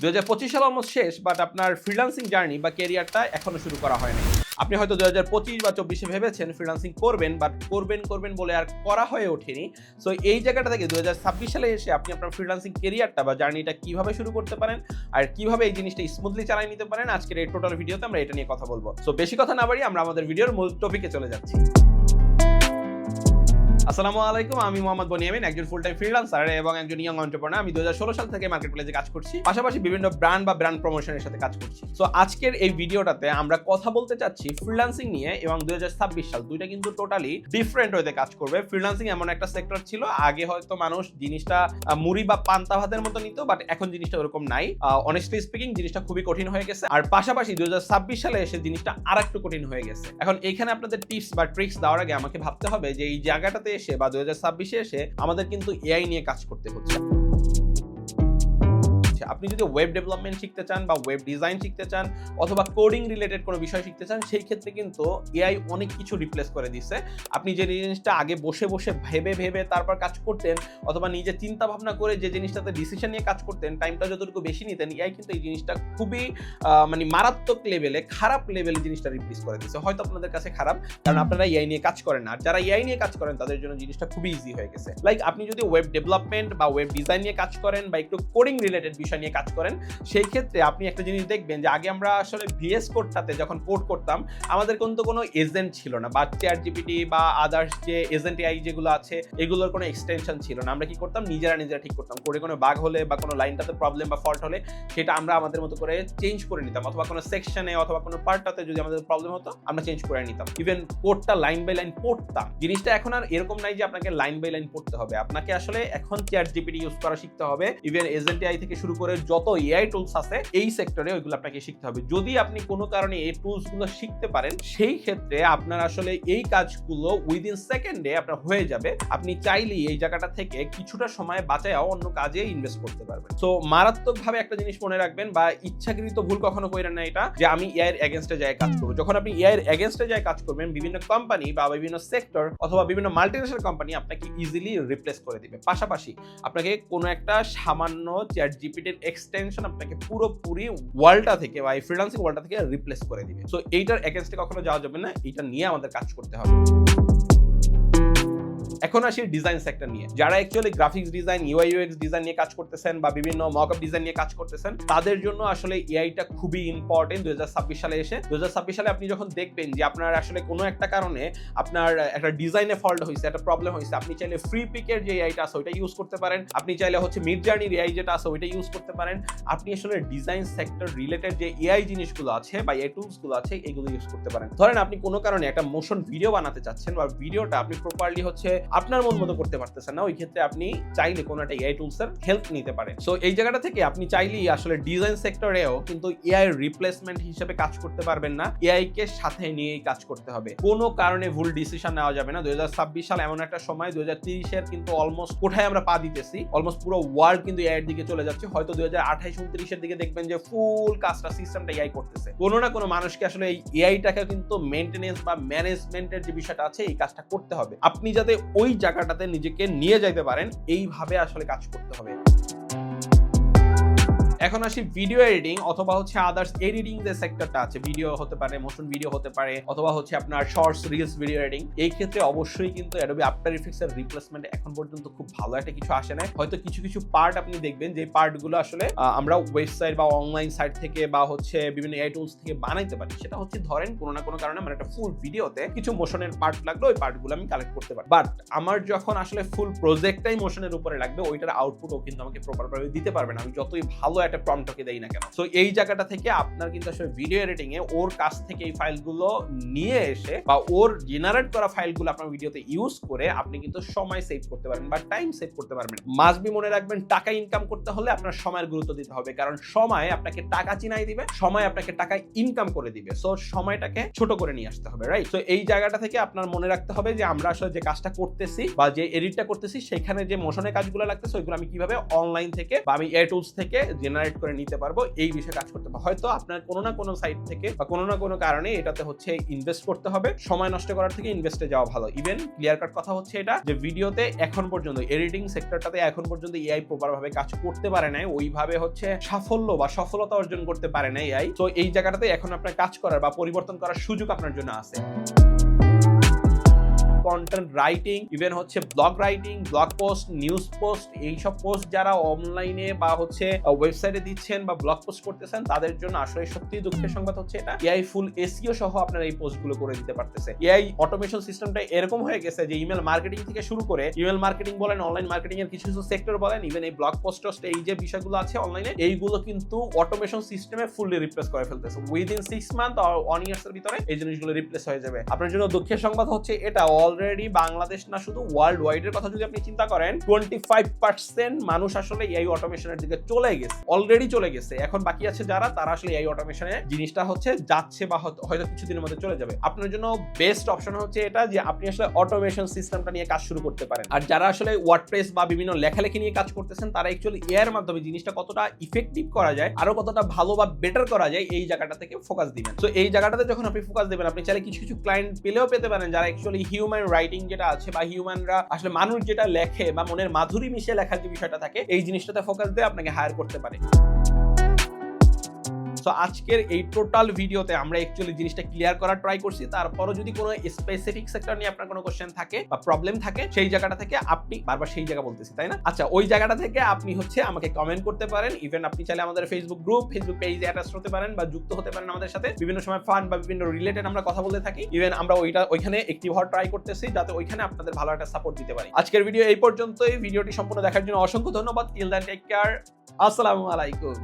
দু হাজার পঁচিশ সাল অলমোস্ট শেষ বাট আপনার ফ্রিলান্সিং জার্নি বা ক্যারিয়ারটা এখনও শুরু করা হয়নি। আপনি হয়তো দু হাজার পঁচিশ বা চব্বিশে ভেবেছেন ফ্রিলান্সিং করবেন বাট করবেন করবেন বলে আর করা হয়ে ওঠেনি। সো এই জায়গাটা থেকে দু হাজার ছাব্বিশ সালে এসে আপনি আপনার ফ্রিলান্সিং কেরিয়ারটা বা জার্নিটা কীভাবে শুরু করতে পারেন আর কীভাবে এই জিনিসটা স্মুথলি চালাই নিতে পারেন, আজকের এই টোটাল ভিডিওতে আমরা এটা নিয়ে কথা বলব। সো বেশি কথা না বাড়ি আমরা আমাদের ভিডিওর মূল টপিকে চলে যাচ্ছি। আসসালামু আলাইকুম, আমি মোহাম্মদ বনিয়ামিন, একজন ফুল টাইম ফ্রিল্যান্সার এবং একজন এন্টারপ্রেনার আমি সাল থেকে মার্কেট প্লেসে কাজ করছি, পাশাপাশি বিভিন্ন ব্র্যান্ড বা ব্র্যান্ড প্রমোশনের সাথে কাজ করছি। সো আজকের এই ভিডিওটাতে আমরা কথা বলতে চাচ্ছি ফ্রিল্যান্সিং নিয়ে এবং সাল, দুইটা কিন্তু টোটালি ডিফারেন্ট কাজ করবে। ফ্রিল্যান্সিং এমন একটা সেক্টর ছিল, আগে হয়তো মানুষ জিনিসটা মুড়ি বা পান্তা ভাতের মতো নিত বাট এখন জিনিসটা ওরকম নাই। অনেস্টলি স্পিকিং জিনিসটা খুবই কঠিন হয়ে গেছে। আর পাশাপাশি দুই হাজার ছাব্বিশ সালে এসে জিনিসটা আর একটু কঠিন হয়ে গেছে। এখন এখানে আপনাদের টিপস বা ট্রিক্স দেওয়ার আগে আমাকে ভাবতে হবে যে এই জায়গাটাতে এসে বা দু ছাব্বিশে এসে আমাদের কিন্তু এআই নিয়ে কাজ করতে হচ্ছে। আপনি যদি ওয়েব ডেভেলপমেন্ট শিখতে চান বা ওয়েব ডিজাইন শিখতে চান অথবা কোডিং রিলেটেড কোনো বিষয় শিখতে চান সেই ক্ষেত্রে কিন্তু এআই অনেক কিছু রিপ্লেস করে দিচ্ছে আপনি যে জিনিসটা আগে বসে বসে ভেবে ভেবে তারপর কাজ করতেন অথবা নিজে চিন্তা ভাবনা করে যে জিনিসটাতে ডিসিশন নিয়ে কাজ করতেন টাইমটা যতটুকু বেশি নিতেন এআই কিন্তু এই জিনিসটা খুবই আহ, মানে মারাত্মক লেভেলে খারাপ লেভেলে জিনিসটা রিপ্লেস করে দিচ্ছে হয়তো আপনাদের কাছে খারাপ কারণ আপনারা এআই নিয়ে কাজ করেন না। আর যারা এআই নিয়ে কাজ করেন তাদের জন্য জিনিসটা খুবই ইজি হয়ে গেছে। লাইক আপনি যদি ওয়েব ডেভেলপমেন্ট বা ওয়েব ডিজাইন নিয়ে কাজ করেন বা একটু কোডিং রিলেটেড বিষয় নিয়ে কাজ করেন, সেই ক্ষেত্রে আপনি একটা জিনিস দেখবেন যে আগে আমরা আসলে ভিএস কোডটাতে যখন কোড করতাম, আমাদের কিন্তু কোনো এজেন্ট ছিল না বা চেয়ার জিপিটি বা আদার্স যে এজেন্ট এআই যেগুলো আছে, এগুলোর কোনো এক্সটেনশন ছিল না। আমরা কি করতাম? নিজেরা নিজেরা ঠিক করতাম। করে কোনো বাগ হলে বা কোনো লাইনটাতে প্রবলেম বা ফল্ট হলে সেটা আমরা আমাদের মতো করে চেঞ্জ করে নিতাম। অথবা কোনো সেকশনে অথবা কোনো পার্টটাতে যদি আমাদের প্রবলেম হতো, আমরা চেঞ্জ করে নিতাম। ইভেন কোডটা লাইন বাই লাইন পড়তাম। জিনিসটা এখন আর এরকম নাই যে আপনাকে লাইন বাই লাইন পড়তে হবে। আপনাকে আসলে এখন চেয়ার জিপিটি ইউজ করা শিখতে হবে। ইভেন এজেন্ট এআই থেকে শুরু করে যত এআই টুলস আছে, এই সেক্টরে ওইগুলো আপনাকে শিখতে হবে। যদি আপনি কোনো কারণে এই টুলসগুলো শিখতে পারেন, সেই ক্ষেত্রে আপনার আসলে এই কাজগুলো উইদিন সেকেন্ডে আপনার হয়ে যাবে। আপনি চাইলেই এই জায়গাটা থেকে কিছুটা সময় বাঁচায় অন্য কাজে ইনভেস্ট করতে পারবেন। তো মারাত্মকভাবে একটা জিনিস মনে রাখবেন বা ইচ্ছাকৃত ভুল কখনো করেন না এটা, যে আমি এআই এর এগেনস্টে যায় কাজ করব। যখন আপনি এআই এর এগেনস্টে যায় কাজ করবেন, বিভিন্ন কোম্পানি বা বিভিন্ন সেক্টর অথবা বিভিন্ন মাল্টিনেশনাল কোম্পানি আপনাকে ইজিলি রিপ্লেস করে দিবে। পাশাপাশি আপনাকে কোনো একটা সামান্য চ্যাট জিপিটির এক্সটেনশন আপনাকে পুরোপুরি ওয়ার্ল্ডটা থেকে বা এই ফ্রিলান্সিং থেকে রিপ্লেস করে দিবে। সো এইটার এগেনস্টে কখনো যাওয়া যাবে না এটা নিয়ে আমাদের কাজ করতে হবে। এখন আসি ডিজাইন সেক্টর নিয়ে। যারা actually graphics design UI UX design নিয়ে কাজ করতেছেন বা বিভিন্ন মকআপ ডিজাইন নিয়ে কাজ করতেছেন, তাদের জন্য আসলে এআইটা খুবই ইম্পর্টেন্ট দুই হাজার ছাব্বিশ সালে এসে। দুই হাজার ছাব্বিশ সালে আপনি যখন দেখবেন যে আপনার আসলে কোনো একটা কারণে আপনার একটা ডিজাইনে ফল্ট হয়েছে একটা প্রবলেম হয়েছে আপনি চাইলে ফ্রি পিকের যে এআইটা আছে ওইটা ইউজ করতে পারেন। আপনি চাইলে হচ্ছে মিড জার্নির এআই যেটা আছে ওইটা ইউজ করতে পারেন। আপনি আসলে ডিজাইন সেক্টর রিলেটেড যে এআই জিনিসগুলো আছে বা এআই টুলসগুলো আছে, এগুলো ইউজ করতে পারেন। ধরেন আপনি কোনো কারণে একটা মোশন ভিডিও বানাতে চাচ্ছেন বা ভিডিওটা আপনি প্রপারলি হচ্ছে আপনার মন মতো করতে পারতেছেন না, ওই ক্ষেত্রে আপনি চাইলে কোনো একটা এআই টুলসের হেল্প নিতে পারেন। সো এই জায়গাটা থেকে আপনি চাইলেই আসলে ডিজাইন সেক্টরেও কিন্তু এআই রিপ্লেসমেন্ট হিসেবে কাজ করতে পারবেন না। এআই কে সাথে নিয়েই কাজ করতে হবে। কোনো কারণে ভুল ডিসিশন নেওয়া যাবে না। দুই সাল এমন একটা সময়, দুই হাজার কিন্তু অলমোস্ট কোথায় আমরা পা দিতেছি। অলমোস্ট পুরো ওয়ার্ল্ড কিন্তু এআই এর দিকে চলে যাচ্ছে। হয়তো দুই হাজার আঠাইশ উনত্রিশের দিকে দেখবেন যে ফুল কাজটা সিস্টেমটা এআই করতেছে। কোনো না কোনো মানুষকে আসলে এই এআইটাকে কিন্তু মেনটেনেন্স বা ম্যানেজমেন্টের যে বিষয়টা আছে, এই কাজটা করতে হবে। আপনি যাতে ওই জায়গাটাতে নিজেকে নিয়ে যাইতে পারেন। এইভাবে আসলে কাজ করতে হবে। এখন আসি ভিডিও এডিটিং অথবা হচ্ছে আদার্স এডিটিং যে সেক্টরটা আছে ভিডিও হতে পারে মোশন ভিডিও হতে পারে, অথবা হচ্ছে আপনার শর্টস রিলস ভিডিও এডিটিং এই ক্ষেত্রে অবশ্যই কিন্তু অ্যাডোবি আফটার ইফেক্টস এর রিপ্লেসমেন্ট এখন পর্যন্ত খুব ভালো একটা কিছু আসে না হয়তো কিছু কিছু পার্ট আপনি দেখবেন যে পার্টগুলো আসলে আমরা ওয়েবসাইট বা অনলাইন সাইট থেকে বা হচ্ছে বিভিন্ন এআই টুলস থেকে বানাইতে পারি। সেটা হচ্ছে ধরেন কোনো না কোনো কারণে আমার একটা ফুল ভিডিওতে কিছু মোশনের পার্ট লাগল, ওই পার্টগুলো আমি কালেক্ট করতে পারি। বাট আমার যখন আসলে ফুল প্রজেক্টটাই মোশনের উপরে লাগবে, ওইটার আউটপুটও কিন্তু আমাকে প্রপার ভাবে দিতে পারবে না। আমি যতই ভালো একটা প্রম্পটকে দেই না কেন? সো এই জায়গাটা থেকে আপনার কিন্তু আসলে ভিডিও এডিটিং এ ওর কাছ থেকে এই ফাইলগুলো নিয়ে এসে বা ওর জেনারেট করা ফাইলগুলো আপনার ভিডিওতে ইউজ করে আপনি কিন্তু সময় সেভ করতে পারবেন বা টাইম সেভ করতে পারবেন। মাস্ট বি মনে রাখবেন, টাকা ইনকাম করতে হলে আপনার সময়ের গুরুত্ব দিতে হবে। কারণ সময় আপনাকে টাকা চিনাই দিবে, সময় আপনাকে টাকা ইনকাম করে দিবে। সো সময়টাকে ছোট করে নিয়ে আসতে হবে রাইট সো এই জায়গাটা থেকে আপনার মনে রাখতে হবে যে আমরা আসলে যে কাজটা করতেছি বা যে এডিটটা করতেছি, সেখানে যে মোশনের কাজগুলো লাগতেছে, ওইগুলো আমি কীভাবে অনলাইন থেকে বা আমি এ টুলস থেকে জেনারেট জেনারেট করে নিতে পারব, এই বিষয়ে কাজ করতে পারব। হয়তো আপনার কোনো না কোনো সাইট থেকে বা কোনো না কোনো কারণে এটাতে হচ্ছে ইনভেস্ট করতে হবে, সময় নষ্ট করার থেকে ইনভেস্টে যাওয়া ভালো। ইভেন ক্লিয়ার কাট কথা হচ্ছে এটা, যে ভিডিওতে এখন পর্যন্ত এডিটিং সেক্টরটাতে এখন পর্যন্ত এআই প্রপার ভাবে কাজ করতে পারে নাই, ওইভাবে হচ্ছে সাফল্য বা সফলতা অর্জন করতে পারে না এআই তো এই জায়গাটাতে এখন আপনার কাজ করার বা পরিবর্তন করার সুযোগ আপনার জন্য আছে। কন্টেন্ট রাইটিং ইভেন হচ্ছে blog writing blog post news post এইসব পোস্ট যারা অনলাইনে বা হচ্ছে ওয়েবসাইটে দিচ্ছেন বা ব্লগ পোস্ট করতেছেন, তাদের জন্য আসলে সত্যি দুঃখের সংবাদ হচ্ছে এটা। এআই ফুল এসিও সহ আপনারা এই পোস্টগুলো করে দিতে পারতেছে। এআই অটোমেশন সিস্টেমটা এরকম হয়ে গেছে যে ইমেল মার্কেটিং থেকে শুরু করে ইমেল মার্কেটিং বলেন অনলাইন মার্কেটিং এর কিছু কিছু সেক্টর বলেন ইভেন এই ব্লগ পোস্ট এই যে বিষয়গুলো আছে অনলাইনে এইগুলো কিন্তু অটোমেশন সিস্টেমে ফুললি রিপ্লেস করে ফেলতেছে। উইদিন সিক্স মান্থ আর ওয়ান ইয়ার্স এর ভিতরে এই জিনিসগুলো রিপ্লেস হয়ে যাবে। আপনার জন্য দুঃখের সংবাদ হচ্ছে এটা অলরেডি বাংলাদেশ না, শুধু ওয়ার্ল্ড ওয়াইড এর কথা যদি আপনি চিন্তা করেন টোয়েন্টি ফাইভ মানুষ আসলে এই অটোমেশনের দিকে চলে গেছে অলরেডি চলে গেছে। এখন বাকি আছে যারা, তারা আসলে এই অটোমেশনে জিনিসটা হচ্ছে যাচ্ছে বা হয়তো কিছুদিনের মধ্যে চলে যাবে। আপনার জন্য বেস্ট অপশন হচ্ছে এটা যে আপনি আসলে অটোমেশন সিস্টেমটা নিয়ে কাজ শুরু করতে পারেন। আর যারা আসলে ওয়ার্ডপ্রেস বা বিভিন্ন লেখালেখি নিয়ে কাজ করতেছেন, তারা অ্যাকচুয়ালি এর মাধ্যমে জিনিসটা কতটা ইফেক্টিভ করা যায়, আরও কতটা ভালো বা বেটার করা যায়, এই জায়গাটা থেকে ফোকাস দিবেন। তো এই জায়গাটাতে যখন আপনি ফোকাস দিবেন, আপনি চাইলে কিছু কিছু ক্লায়েন্ট পেলেও পেতে পারেন, যারা অ্যাকচুয়ালি হিউম্যান রাইটিং যেটা আছে বা হিউম্যানরা আসলে মানুষ যেটা লেখে বা মনের মাধুরী মিশে লেখার যে বিষয়টা থাকে, এই জিনিসটাতে ফোকাস দিয়ে আপনাকে হায়ার করতে পারে। তো আজকের এই টোটাল ভিডিওতে আমরা অ্যাকচুয়ালি জিনিসটা ক্লিয়ার করার ট্রাই করছি। তারপরও যদি কোনো স্পেসিফিক সেক্টর নিয়ে আপনার কোনো কোশ্চেন থাকে বা প্রবলেম থাকে, সেই জায়গাটা থেকে আপনি বারবার সেই জায়গা বলতেছি, তাই না? আচ্ছা ওই জায়গাটা থেকে আপনি হচ্ছে আমাকে কমেন্ট করতে পারেন। ইভেন আপনি চাইলে আমাদের ফেসবুক গ্রুপ ফেসবুক পেজে অ্যাটাচ হতে পারেন বা যুক্ত হতে পারেন আমাদের সাথে। বিভিন্ন সময় ফান বা বিভিন্ন রিলেটেড আমরা কথা বলতে থাকি। ইভেন আমরা ওইটা, ওইখানে একটিভ হওয়ার ট্রাই করতেছি যাতে ওইখানে আপনাদের ভালো একটা সাপোর্ট দিতে পারি। আজকের ভিডিও এই পর্যন্তই। ভিডিওটি সম্পূর্ণ দেখার জন্য অসংখ্য ধন্যবাদ। টিল দ্যান টেক কেয়ার আসসালামু আলাইকুম।